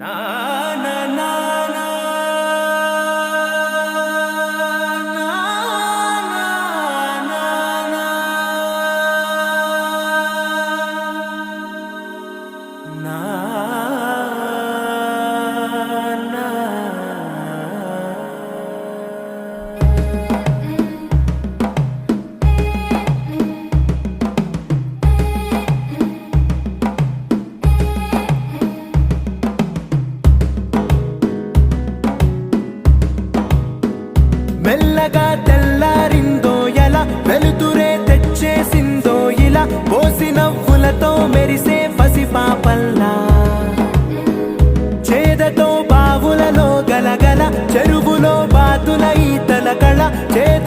Nah. day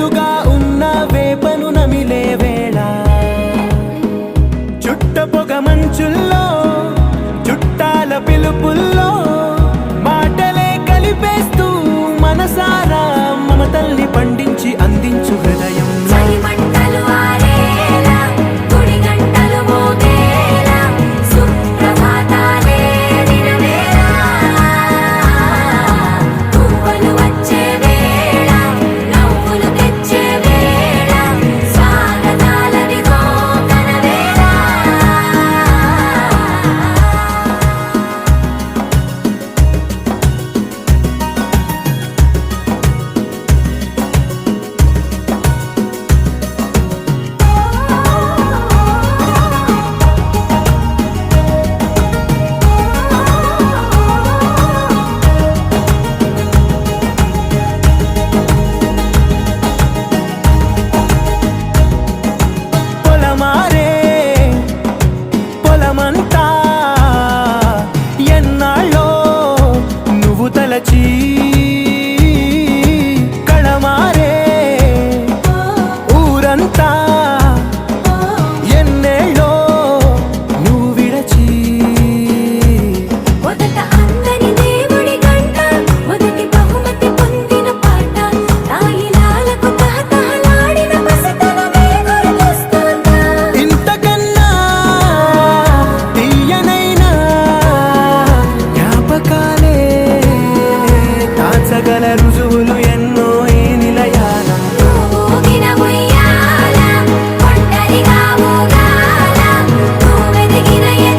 Thank you.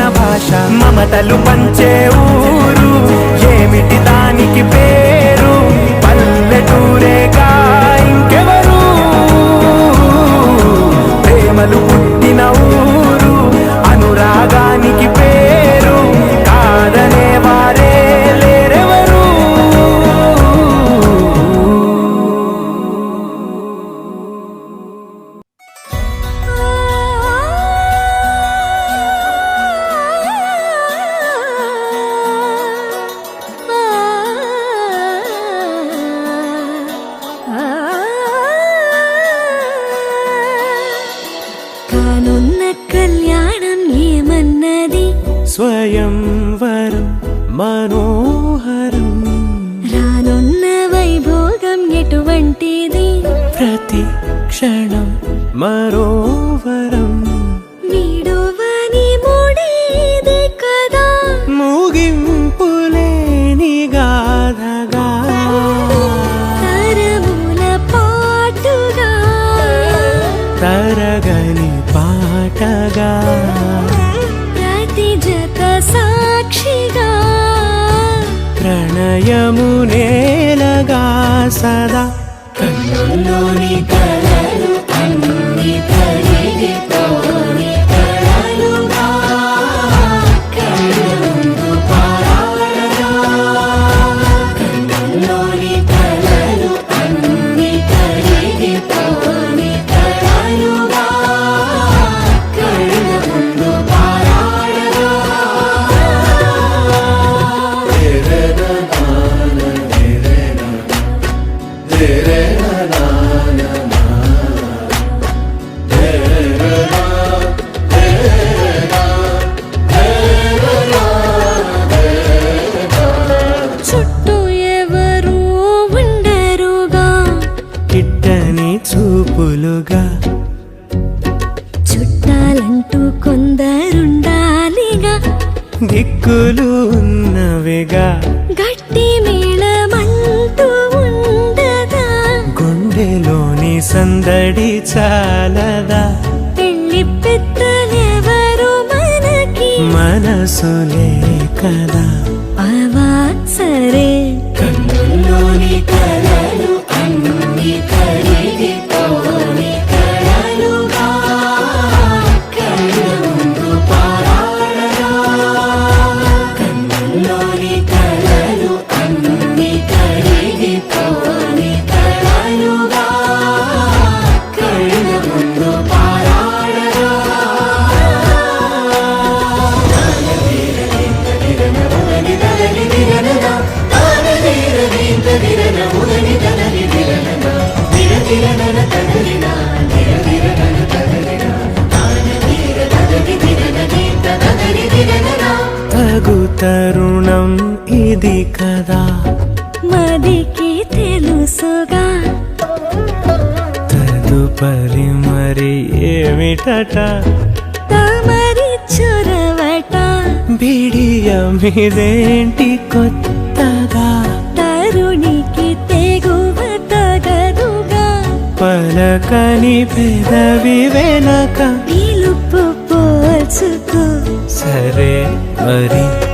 భాష మమతలు పంచే ఊ మనోహరం. రానున్న వైభోగం ఎటువంటిది? ప్రతి క్షణం మరో హృదయము నేలగా సదా కిట్టని చూపులుగా. చుట్టాలంటూ కొందరుండాలిగా. దిక్కులు ఉన్నవిగా. గట్టి మేళమంటూ ఉండదా? గుండెలోని సందడి చాలదా? పెళ్ళి పెద్దలెవరు మనకి? మనసులే కదా అవా సరే. ఏమిటట తమరి చొరవట. బిడియమిదేంటి కొత్తగా? తరుణికి తెగువ తగదుగా. పలకని పెదవి వెనక. పిలుపు పోల్చుకో. సరే మరి.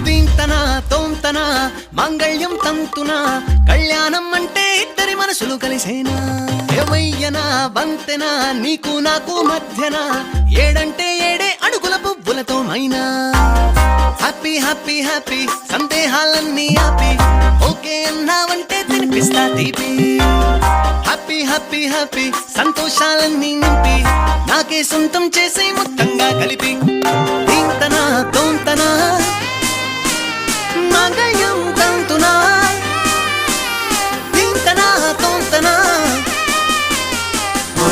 ఎదింతన తోంతన మంగళ్యం తంతున కళ్యాణం అంటే ఇద్దరి మనసులు కలిసేనా? ఏమయ్యనా బంతెనా నీకు నాకు మధ్యన? ఏడంటే ఏడే అడుగుల పువ్వులతో మైనా? హ్యాపీ హ్యాపీ హ్యాపీ సందేహాలన్నీ హ్యాపీ ఓకే అన్నావంటే తినిపిస్తా తీపి. హ్యాపీ హ్యాపీ హ్యాపీ సంతోషాలన్నీ నింపి నాకే సొంతం చేసే మొత్తంగా కలిపి. దీంతన తోంతనా మంగళం తంతునా దీంతన తోంతన ఓ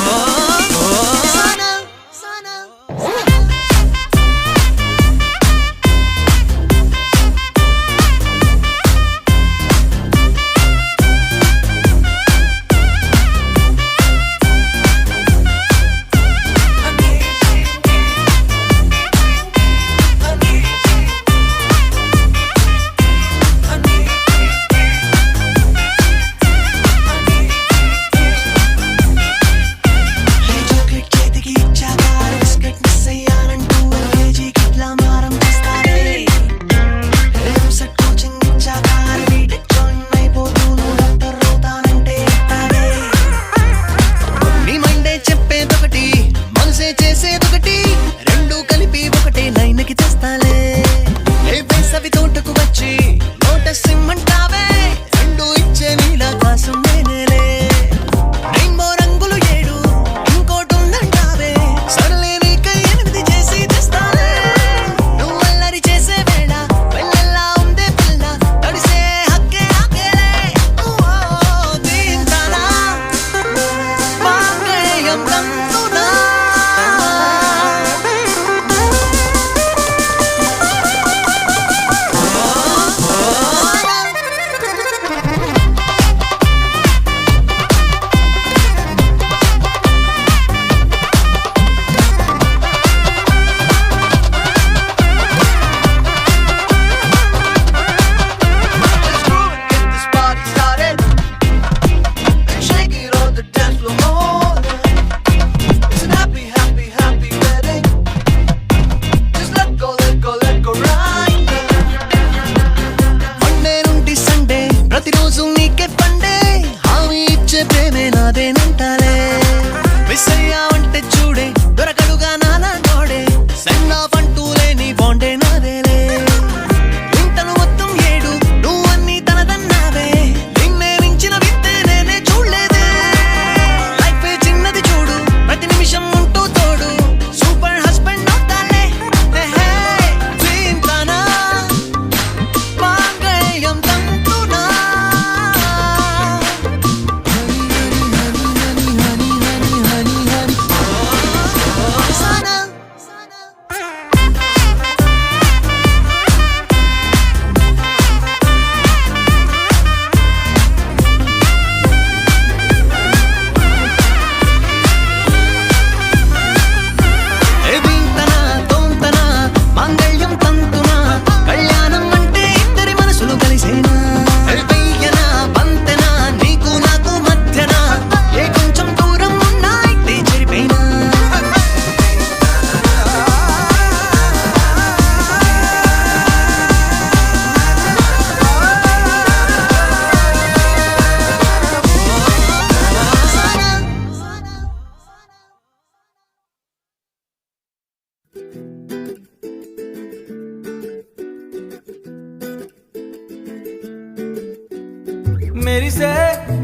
మెరిసే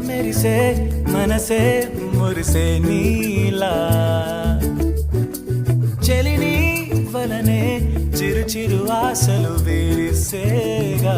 మెరిసే మనసే మురిసే నీలా. చెలిని వలనే చిరు చిరు ఆశలు వేరిసేగా.